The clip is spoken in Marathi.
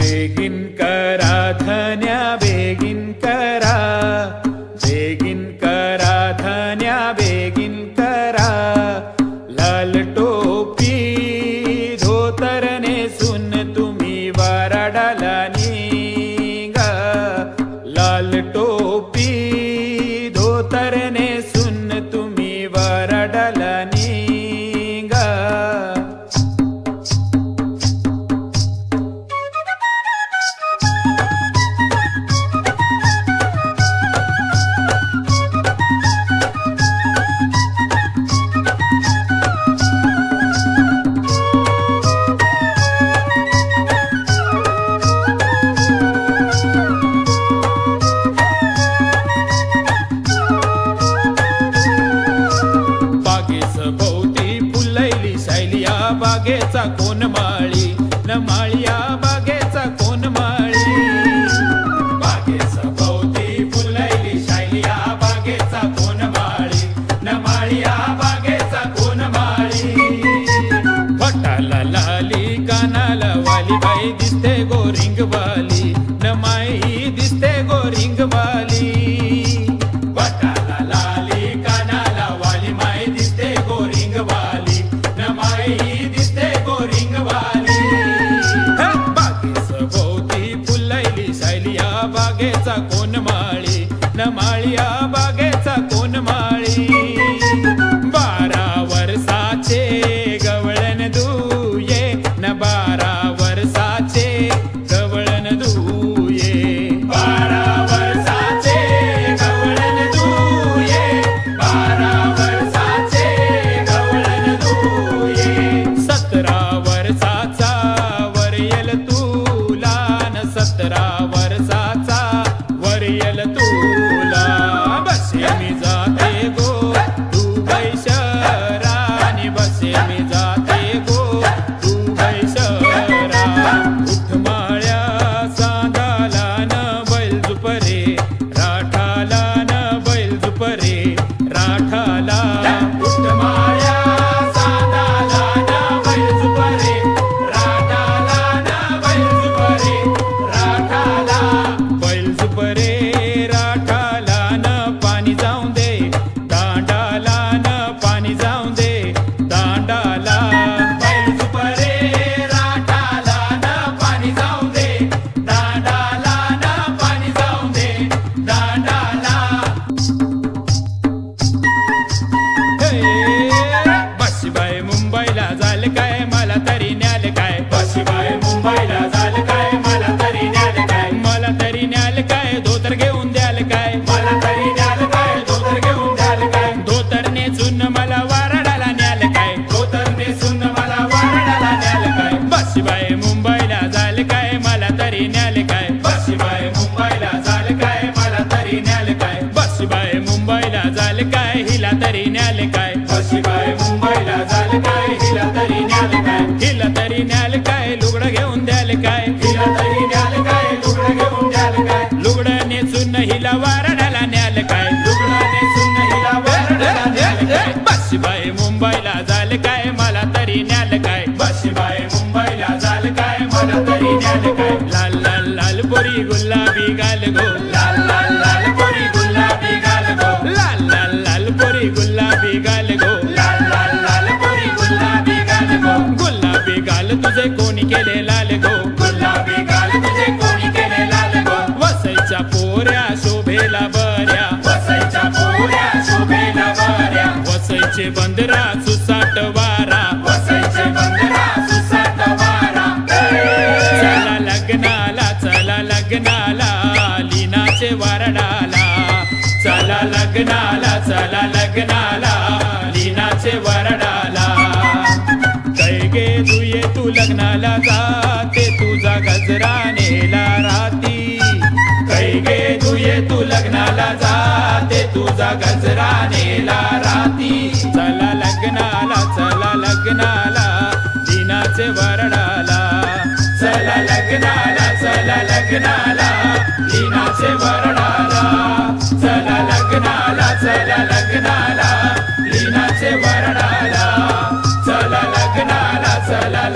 बेगिन करा धन्या बेगिन करा बागेचा कोण माळी? न माळिया बागेचा कोण माळी? बागेच भोवती फुलैली बागेचा कोण माळी? न माळिया बागेचा कोण माळी? फटाला लाली कानाला वाली बाई दिसते गोरिंग झालं काय? मला तरी न्याल काय? बशीबाई मुंबईला झालं काय? मला तरी न्याल काय? मला तरी न्याल काय? धोतर घेऊन द्याल काय? मला तरी न्याल काय? धोतर घेऊन द्याल काय? मला वारडाला न्याल काय? धोतर नेसून मला वारडाला न्याल काय? मुंबईला झालं काय? मला तरी न्याल काय? बशीबाई मुंबईला झालं काय? मला तरी न्याल काय? बशीबाई मुंबईला झालं काय? हिला तरी न्याल काय? बशीबाई मुंबईला तरी न्याल काय लुगडं घेऊन द्याल काय? हिला तरी न्याल काय लुगडं घेऊन द्याल काय? लुगडं नेसून हिला वारणाला न्याल काय? लुगडं नेसून हिला वारणाला न्याल काय? बशीबाई मुंबईला झालं काय मला तरी न्याल काय? बशीबाई मुंबईला झालं काय मला तरी न्याल काय? लाल लाल लाल पोरी गुलाबी गाल गो. तुझे कोणी केले लाल गो? गुलाबी गाल तुझे कोणी केले लाल गो? वसईच्या पोऱ्या शोभेला बऱ्या. वसईच्या पोऱ्या शोभेला बऱ्या. वसईचे बंदरा सुसाट वारा. वसईचे बंदरा सुसाट वारा. चला लग्नाला चला लग्नाला लिनाचे वरडाला. चला लग्नाला चला लग्नाला लिनाचे वरडाला. जाते तुझा गजरा नेला राती. कैगे दुये तू लग्नाला जाते तुझा गजरा नेला राती. चला लग्नाला चला लग्नाला दिनाचे वरडाला. चला लग्नाला चला लग्नाला दिनाचे वरडाला. चला लग्नाला चला लग्नाला दिनाचे वरडाला. चला लग्नाला चला